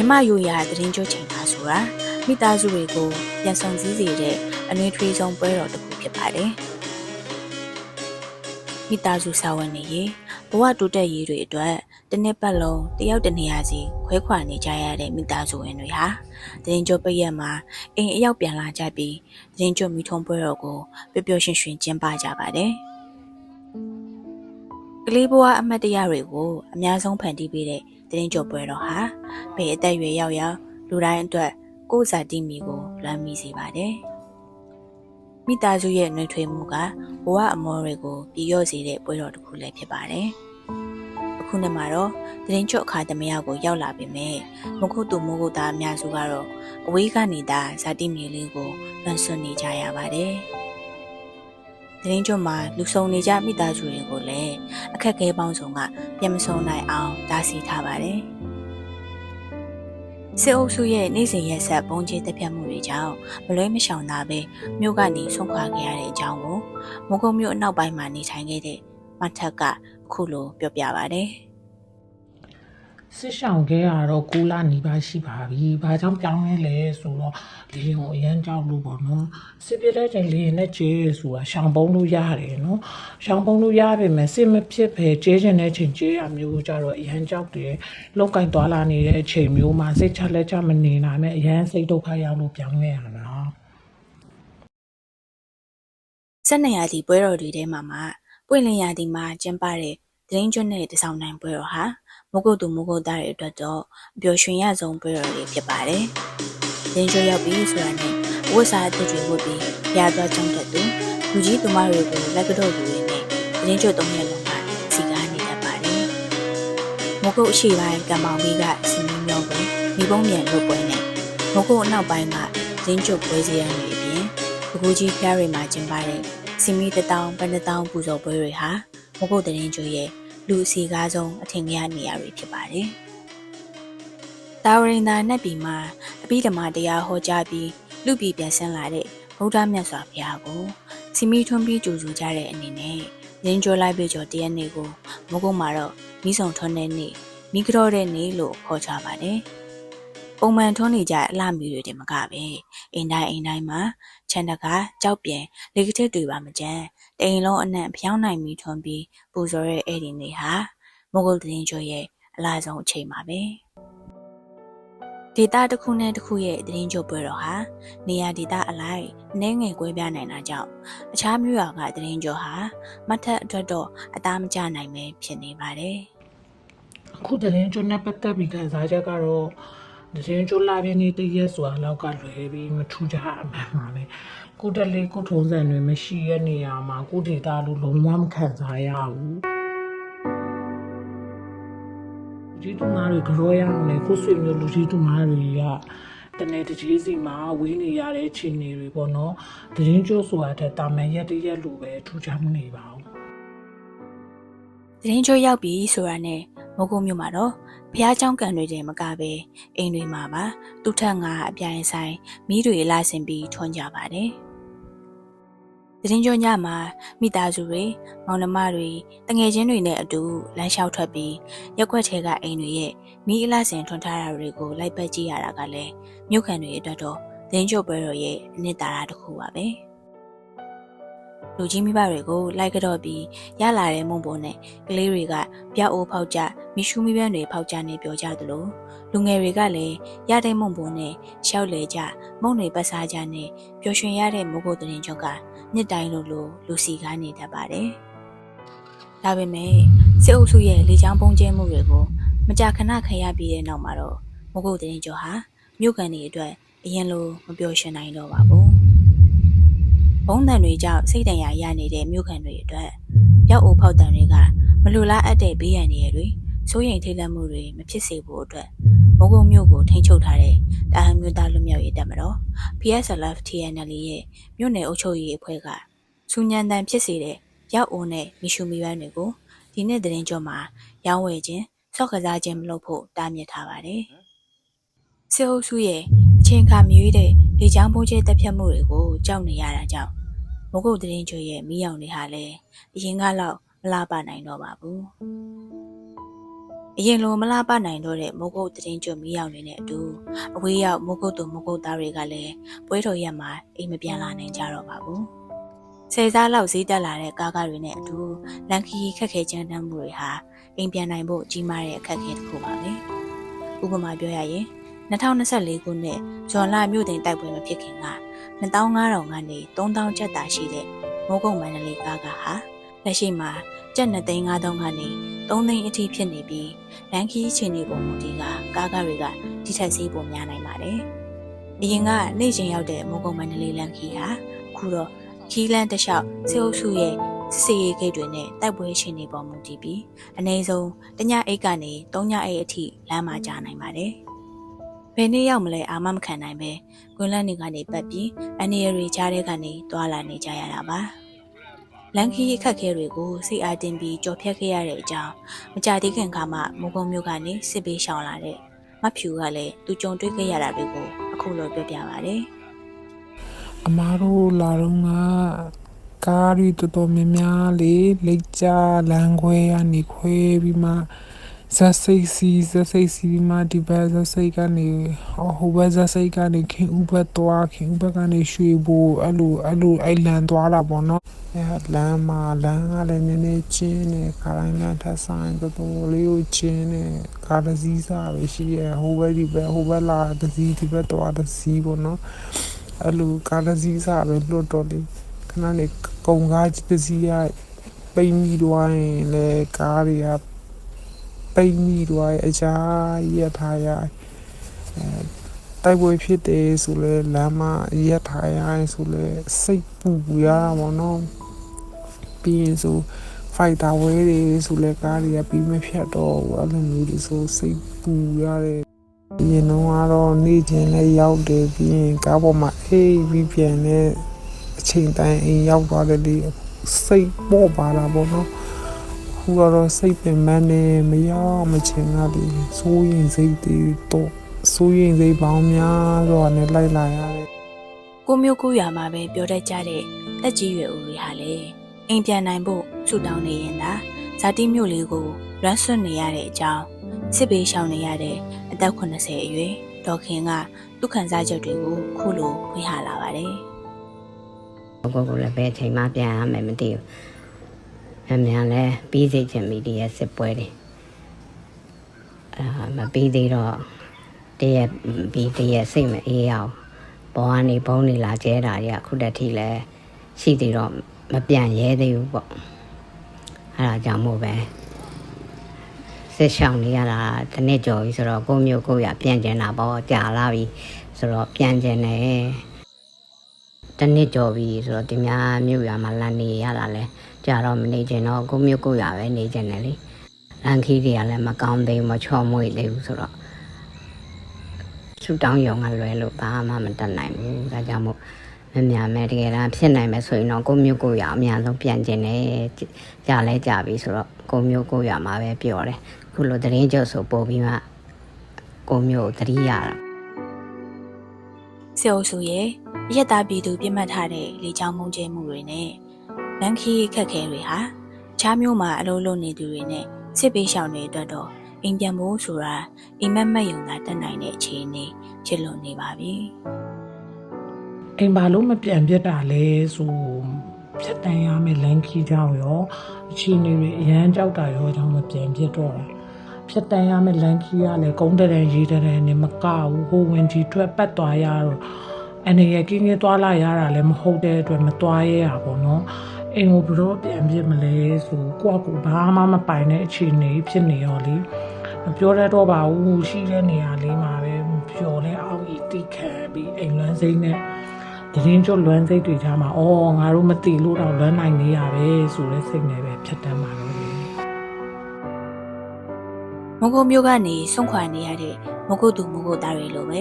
မြမယူရသတင်းကြိုချိန်တာဆိုတာမိသားစုတွေကိုပြန်ဆောင်စည်းစေတဲ့အနှွေးထွေးဆုံးပွဲတော်တစ်ခုဖြစ်ပါတယ်မိသားစုစာဝန်နေရေးဘဝတိုးတက်ရေးတွေအတွက်တစ်နှစ်ပတ်လုံးတယောက်တစ်နေရာစီခွဲခွာနေကြရတဲ့မိသားစုဝင်တွေဟာသတင်းကြိုပိတ်ရက်မှာအိမ်အရောက်ပြန်လာကြပြီးသတင်းကြိုမိထုံးပွဲတော်ကိုပျော်ပျော်ရွှင်ရွှင်ကျင်းပကြပါတယ်ကလေးဘဝအမတ်တရတွေကိုအများဆုံးဖန်တီးပေးတဲ့သ တင်းကြိုပွဲတော်ဟာဘယ်အသက်အရွယ်ရောက်ရောက်လူတိုင်းအတွက်ကိုယ်စာတိမိကိုလွမ်းမိစေပါတယ်မိသားစုရဲ့နှွေးထွေးမှုကဘဝအမောတွေကိုပြည့်ရော့စေတဲ့ပွဲတော်တစ်ခုလည်းဖြစ်ပါတယ်အခုနှစ်မှာတော့သတင်းချုပ်အခါသမယကိုရောက်လာပေမဲ့မခုတ်သူမိုးကုတ်သားအများစုကတော့အဝေးကနေသာဇာတိမြေလေးကိုလွန်ဆွနေကြရပါတယ်။ သတင်းကြွမှာလူဆုံနေကြမိသားစုတွေကိုလည်းအခက်အခဲပေါင်းစုံကပြန်မဆုံနိုင်အောင်တားဆီးထားပါတယ်။စစ်အုပ်စုရဲ့နေစဉ်ရက်ဆက်ပုံချတက်ပြတ်မှုတွေကြောင့်မလွဲမရှောင်သာပဲမြို့ကနေဆုံးခွာခဲ့ရတဲ့အကြောင်းကိုမုံကုံမြို့အနောက်ပိုင်းမှာနေထိုင်ခဲ့တဲ့မထက်ကအခုလိုပြောပြပါဗျ။ စစ်ဆောင်ခဲ့ရတော့ကူလာနေပါရှိပါပြီ။ဘာကြောင့်ပြောင်းလဲလဲဆိုတော့လေရင်ကိုအရန်ကြောက်လို့ပေါ့နော်။စစ်ပြတဲ့ချိန်လေရင်နဲ့ကျဲဆိုတာရှောင်ပုံးလို့ရတယ်နော်။ရှောင်ပုံးလို့ရပါမယ်စစ်မဖြစ်ပဲကျဲချင်တဲ့ချိန်ကျဲရမျိုးကိုကြတော့အရန်ကြောက်တယ်။လောက်ကင်သွားလာနေတဲ့အချိန်မျိုးမှာစိတ်ချလက်ချမနေနိုင်မဲ့အရန်စိတ်ဒုက္ခရောက်လို့ပြောင်းလဲရတာနော်။ဆက်နေရသည့်ပွဲတော်တွေထဲမှာမှပွင့်လင်းရာသီမှာကျင်းပတဲ့ဒရင်းကျွတ်နဲ့တစောင်းနိုင်ပွဲတော်ဟာ မုတ်ကုတ်သူမုတ်ကုတ်သားတွေအတွက်တော့အပျော်ရွှင်ရဆုံးပွဲတော်လေးဖြစ်ပါတယ်။ဒရင်းကျွတ်ရောက်ပြီဆိုတာနဲ့ဝတ်စားအသစ်တွေဝတ်ပြီးပြာသွားကြောင်းတက်သူလူကြီးသူမတွေကိုလက်ကတော့လူတွေနဲ့ဒရင်းကျွတ်သုံးရက်လုံးကစီကားနေတတ်ပါတယ်။မုတ်ကုတ်အရှိပိုင်းကံမောင်ကြီးကစီမင်းမျိုးကိုမိဘုံမြန်လုပ်ပွဲနဲ့မုတ်ကုတ်အနောက်ပိုင်းကဒရင်းကျွတ်ပွဲစရန်တွေအပြင်ပကူကြီးဖျားတွေမှာကျင်းပတဲ့စီမီတတောင်ပန်းတတောင်ပူဇော်ပွဲတွေဟာမဟုတ်တဲ့ရင်ကျွေရဲ့ လူအစီကားဆုံးအထင်ကြီးနေရာတွေဖြစ်ပါတယ်။တာဝရင်သာနတ်ပြည်မှာအပိဓမ္မာတရားဟောကြားပြီးလူပြည်ပြန်ဆင်းလာတဲ့ဗုဒ္ဓမြတ်စွာဘုရားကိုစီမီထွန်းပြီးကြိုဆိုကြတဲ့အနေနဲ့ရင်းကျော်လိုက်ပြီးကျော်တရက်နေ့ကိုမကုတ်မှာတော့မိဆောင်ထွန်းတဲ့နေ့မိကြောတဲ့နေ့လို့ခေါ်ကြပါတယ်။ ပုံမှန်ထွန်းနေကြအလှမီတွေတင်မကပဲအိမ်တိုင်းအိမ်တိုင်းမှာခြံတကားကြောက်ပြန်လေကတစ်တွေပါမကြမ်းတိမ်လုံးအနှံ့ဖျောင်းနိုင်ပြီးထွန်းပြီးပူဇော်ရဲ့အဲ့ဒီနေ့ဟာမုဂုတ်တင်းကျွရဲ့အလားဆုံးအချိန်ပါပဲဒေတာတစ်ခုနဲ့တစ်ခုရဲ့တင်းကျွပွဲတော်ဟာနေရာဒေတာအလိုက်နည်းငယ်ကွဲပြားနိုင်တာကြောင့်အခြားမြို့ရွာကတင်းကျွဟာမတ်ထက်အတွက်တော့အသားမကျနိုင်ပဲဖြစ်နေပါတယ်အခုတရင်ကျွန်းနဲ့ပတ်သက်ပြီးခံစားချက်ကတော့ တရင်ကျွန်းလာပြင်းနေတရက်ဆိုတာလောက်ကလွယ်ပြီးမထူးကြအမှန်ပါပဲကိုတက်လေးကိုထုံးစံတွေမရှိရဲ့နေရာမှာကိုဒေတာလို့လုံးဝမခံစားရဘူးလူကြီးတူမတွေကြောရအောင်လေကိုဆွေမျိုးလူကြီးတူမတွေကတနေ့တကြီးစီမှာဝေးနေရတဲ့ခြေနေတွေပေါ့နော်တရင်ကျွန်းဆိုတာတဲ့တာမန်ရက်တရက်လိုပဲထူးခြားမှုနေပါဘူးသတင်းချိုးရောက်ပြီဆိုတာနဲ့ မကုတ်မြို့မှာတော့ဘုရားကျောင်းကန်တွေတင်မကပဲအိမ်တွေမှာပါသူ့ထက်ငါအပြိုင်ဆိုင်မိတွေလာဆင်ပြီးထွန်းကြပါတယ်။သတင်းချိုးညမှာမိသားစုတွေမောင်နှမတွေတငယ်ချင်းတွေနဲ့အတူလမ်းလျှောက်ထွက်ပြီးရက်ွက်ထဲကအိမ်တွေရဲ့မိအလားဆင်ထွန်းထားတာတွေကိုလိုက်ပတ်ကြည့်ရတာကလည်းမြို့ခံတွေအတွက်တော့သတင်းချိုးပွဲတော်ရဲ့အနှစ်သာရတစ်ခုပါပဲ။ လူကြီးမိဘတွေကိုလိုက်ကတော့ပြီးရလာတဲ့မုံပုံနဲ့ကလေးတွေကပြအိုးဖောက်ကြမိရှူမိပန်းတွေဖောက်ကြနေပြောကြသလိုလူငယ်တွေကလည်းရတဲ့မုံပုံနဲ့ရှောက်လေကြမုံတွေပတ်စားကြနဲ့ပျော်ရွှင်ရတဲ့မိုးကုတ်တင်ချုပ်ကနှစ်တိုင်းလိုလိုလူစီကားနေတတ်ပါတယ်။ဒါပေမဲ့စစ်အုပ်စုရဲ့လေချောင်းပုံကျဲမှုတွေကိုမကြာခဏခံရပြီးတဲ့နောက်မှာတော့မိုးကုတ်တင်ချုပ်ဟာမြို့ကန်တွေအတွက်အရင်လိုမပျော်ရွှင်နိုင်တော့ပါဘူး။ ဘုံတန်တွေကြောင့်စိတ်တန်ရာရနေတဲ့မြို့ခံတွေအတွက်ရောက်အိုဖောက်တန်တွေကမလူလားအပ်တဲ့ဘေးရန်တွေတွေစိုးရိမ်ထိတ်လန့်မှုတွေမဖြစ်စေဖို့အတွက်မုံကုံမြို့ကိုထိန်းချုပ်ထားတဲ့တာဟန်မြို့သားလူမျိုးရေးတက်မတော် PSLF TNL ရဲ့မြို့နယ်အုပ်ချုပ်ရေးအဖွဲ့ကစူညံတန်ဖြစ်စေတဲ့ရောက်အိုနဲ့မီရှူမီပန်းတွေကိုဒီနေ့သတင်းကြောမှာရောင်းဝယ်ခြင်းစော့ကစားခြင်းမလုပ်ဖို့တားမြစ်ထားပါတယ်။စေအုပ်စုရဲ့အချိန်အခါမြွေးတဲ့ လေချောင်းပုံကျဲတက်ဖြတ်မှုတွေကိုကြောက်နေရတာကြောင့်မုတ်ကုတ်သတင်းကျွေရဲ့မိအောင်တွေဟာလည်းအရင်ကလောက်မလာပါနိုင်တော့ပါဘူးအရင်လိုမလားပနိုင်တော့တဲ့မိုးကုတ်တရင်ကျွတ်မီးရောက်နေတဲ့အတူအဝေးရောက်မိုးကုတ်သူမိုးကုတ်သားတွေကလည်းပွဲတော်ရက်မှာအိမ်မပြန်လာနိုင်ကြတော့ပါဘူး။ဆယ်စားလောက်ဈေးတက်လာတဲ့ကားကားတွေနဲ့အတူလန်ခီခက်ခဲကြမ်းတမ်းမှုတွေဟာအိမ်ပြန်နိုင်ဖို့ကြီးမားတဲ့အခက်အခဲတစ်ခုပါပဲ။ဥပမာပြောရရင် 2024ခုနှစ်ဇွန်လမြို့တင်တိုက်ပွဲမဖြစ်ခင်က2500ကနေ3000ကျပ်သာရှိတဲ့မိုးကုတ်မန္တလေးကားကဟာလက်ရှိမှာကျပ်2သိန်း5000ကနေ3သိန်းအထိဖြစ်နေပြီးလန်ခီချင်းနေပုံမူဒီကကားကားတွေကဒီထက်ဈေးပိုများနိုင်ပါတယ်။အရင်ကနေ့ချင်းရောက်တဲ့မိုးကုတ်မန္တလေးလန်ခီဟာအခုတော့ခီးလန်းတစ်လျှောက်စေအုပ်စုရဲ့စစ်စေးရေးဂိတ်တွေနဲ့တိုက်ပွဲရှင်နေပုံမူတည်ပြီးအနည်းဆုံးတညအိတ်ကနေ၃ညအိတ်အထိလမ်းမှာကြာနိုင်ပါတယ်။ ဘယ်နေ့ရောက်မလဲအာမမခံနိုင်ပဲကွန်လန့်တွေကနေပတ်ပြီးအန်နီရီကြားတဲ့ကနေတွာလာနေကြရတာပါ။လန်ခီအခက်ခဲတွေကိုစိတ်အားတင်ပြီးကြော်ဖြတ်ခဲ့ရတဲ့အကြောင်းမကြသေးခင်ကမှမိုးကုံမျိုးကနေစစ်ပေးရှောင်လာတဲ့မဖြူကလည်းသူကြုံတွေ့ခဲ့ရတာတွေကိုအခုလိုပြောပြပါဗျ။အမားတို့လာတော့ကကားရီတော်တော်များများလေးလက်ကြလမ်းခွဲကနေခွဲပြီးမှ ဇက်စိတ်စီဇက်စိတ်စီပြီးမှဒီဘက်ဇက်စိတ်ကနေဟိုဘက်ဇက်စိတ်ကနေခင်ဥဘက်သွားခင်ဥဘက်ကနေရွှေဘို့အဲ့လိုအဲ့လိုအဲ့လန်သွားတာပေါ့နော်အဲ့လမ်းမှာလမ်းကလည်းနည်းနည်းချင်းနေခါတိုင်းလမ်းထက်ဆိုင်တော်တော်လေးကိုချင်းနေကားတစ်စီးစားပဲရှိရဟိုဘက်ဒီဘက်ဟိုဘက်လာတစ်စီးဒီဘက်သွားတစ်စီးပေါ့နော်အဲ့လိုကားတစ်စီးစားပဲလွတ်တော့လေခဏနေကုံကားကြီးတစ်စီးရပိတ်မိသွားရင်လေကားတွေက ပိတ်မိသွားရင်အချာရက်ထားရအဲတိုက်ပွဲဖြစ်တယ်ဆိုလဲလမ်းမရက်ထားရရင်ဆိုလဲစိတ်ပူပူရတာပေါ့နော်ပြီးရင်ဆိုဖိုက်တာဝဲတွေဆိုလဲကားတွေကပြီးမဖြတ်တော့ဘူးအဲ့လိုမျိုးတွေဆိုစိတ်ပူရတယ်ရင်တော့ကတော့နေ့ချင်းလည်းရောက်တယ်ပြီးရင်ကားပေါ်မှာအေးပြီးပြန်တဲ့အချိန်တိုင်းအိမ်ရောက်သွားတယ်လေစိတ်ပေါ်ပါလာပေါ့နော် ခုကတော့စိတ်ပင်မနေမရောက်မချင်တာဒီစိုးရင်စိတ်တွေတော့စိုးရင်စိတ်ပေါင်းများတော့နဲ့လိုက်လာရတယ်ကိုမျိုးကိုရွာမှာပဲပြောတတ်ကြတဲ့တက်ကြီးရွယ်ဦးတွေဟာလေအိမ်ပြန်နိုင်ဖို့ဆူတောင်းနေရင်သာဇာတိမြို့လေးကိုလွမ်းဆွတ်နေရတဲ့အကြောင်းစစ်ပေးရှောင်နေရတဲ့အသက်80အရွယ်ဒေါက်ခင်ကသူ့ခံစားချက်တွေကိုခုလိုဖွင့်ဟလာပါတယ်ကိုကိုလည်းဘယ်အချိန်မှပြန်ရမယ်မသိဘူး အမြန်လဲပြီးစေချင်ပြီဒီရဲ့စစ်ပွဲတွေအာမပြီးသေးတော့တည့်ရဲ့ပြီးတည့်ရဲ့စိတ်မအေးအောင်ဘောကနေဘုံနေလာကျဲတာကြီးအခုတည်းထိလဲရှိသေးတော့မပြန်ရဲသေးဘူးပေါ့အဲဒါကြောင့်မို့ပဲစစ်ဆောင်နေရတာတစ်နှစ်ကျော်ပြီဆိုတော့ကိုယ့်မျိုးကိုယ့်ရပြန်ကျင်တာပေါ့ကြာလာပြီဆိုတော့ပြန်ကျင်တယ် တနစ်ကြော်ပြီဆိုတော့ဒီများမြို့ရွာမှာလန်နေရတာလဲကြာတော့မနေချင်တော့ကိုမြို့ကိုရွာပဲနေချင်တယ်လေလန်ခီးတွေကလည်းမကောင်းသေးဘူးမချော်မွေ့သေးဘူးဆိုတော့ဆူတောင်းယုံကလွယ်လို့ဘာမှမတတ်နိုင်ဘူးဒါကြောင့်မို့မမြမဲတကယ်တမ်းဖြစ်နိုင်မယ်ဆိုရင်တော့ကိုမြို့ကိုရွာအများဆုံးပြန်ကျင်တယ်ကြာလဲကြာပြီဆိုတော့ကိုမြို့ကိုရွာမှာပဲပြောတယ်ခုလိုတရင်ကျုပ်ဆိုပို့ပြီးမှကိုမြို့ကိုတတိရတာ စေအုပ်စုရဲ့အရက်သားပြည်သူပြစ်မှတ်ထားတဲ့လေကြောင်းမုံကျဲမှုတွေနဲ့လန်ခီခက်ခဲတွေဟာချားမျိုးမှာအလုံးလုံးနေသူတွေနဲ့စစ်ပေးရှောင်တွေအတွက်တော့အိမ်ပြန်ဖို့ဆိုတာအိမ်မက်မက်ယုံသာတက်နိုင်တဲ့အခြေအနေဖြစ်လို့နေပါပြီအိမ်ဘာလို့မပြန်ပြတ်တာလဲဆိုဖြတ်တန်းရမယ်လန်ခီကြောင်ရောအချင်းတွေအရန်ကြောက်တာရောကြောင့်မပြန်ပြတ်တော့တာ ဖြတ်တန်းရမယ်လန်ခီကလည်းကုန်းတရံရေးတရံနဲ့မကဘူးဟိုဝင်ကြီးထွက်ပတ်သွားရတော့အနေရကင်းကြီးသွားလာရတာလည်းမဟုတ်တဲ့အတွက်မသွားရရပါတော့အိမ်ကိုဘလို့ပြန်ပြစ်မလဲဆိုကိုကကိုဘာမှမပိုင်တဲ့အခြေအနေဖြစ်နေရောလေမပြောရတော့ပါဘူးရှိတဲ့နေရာလေးမှာပဲပျော်လဲအောင်ဤတိခံပြီးအိမ်လန်းစိမ့်နဲ့တရင်ကျွတ်လွမ်းစိတ်တွေထားမှာအော်ငါတို့မတိလို့တော့လွမ်းနိုင်နေရပဲဆိုတဲ့စိတ်နဲ့ပဲဖြတ်တန်းပါတော့လေ မုံကုတ်မျိုးကနေဆုံးခွာနေရတဲ့မုတ်ကုတ်သူမုတ်ကုတ်သားတွေလိုပဲ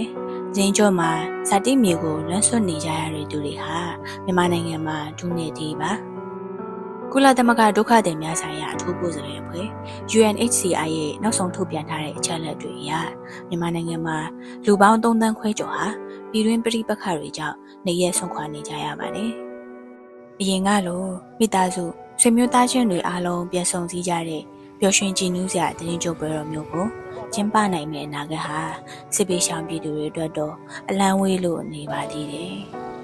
ဇင်းကျော်မှာဇာတိမြေကိုလွမ်းဆွတ်နေကြရတဲ့သူတွေဟာမြန်မာနိုင်ငံမှာဒုနေသေးပါကုလသမဂ္ဂဒုက္ခသည်များဆိုင်ရာအထူးကိုယ်စားလှယ်အဖွဲ့ UNHCR ရဲ့နောက်ဆုံးထုတ်ပြန်ထားတဲ့အချက်အလက်တွေအရမြန်မာနိုင်ငံမှာလူပေါင်း3သန်းခွဲကျော်ဟာပြည်တွင်းပြည်ပခါတွေကြောင့်နေရက်ဆုံးခွာနေကြရပါတယ်။အရင်ကလိုမိသားစုဆွေမျိုးသားချင်းတွေအားလုံးပြန်ဆုံစည်းကြတဲ့ ပျော်ရွှင်ကြည်နူးစရာသတင်းကြုံပွဲတော်မျိုးကိုကျင်းပနိုင်မယ့်အနာဂတ်ဟာစစ်ပေးရှောင်ပြည်သူတွေအတွက်တော့အလံဝေးလို့နေပါသေးတယ်။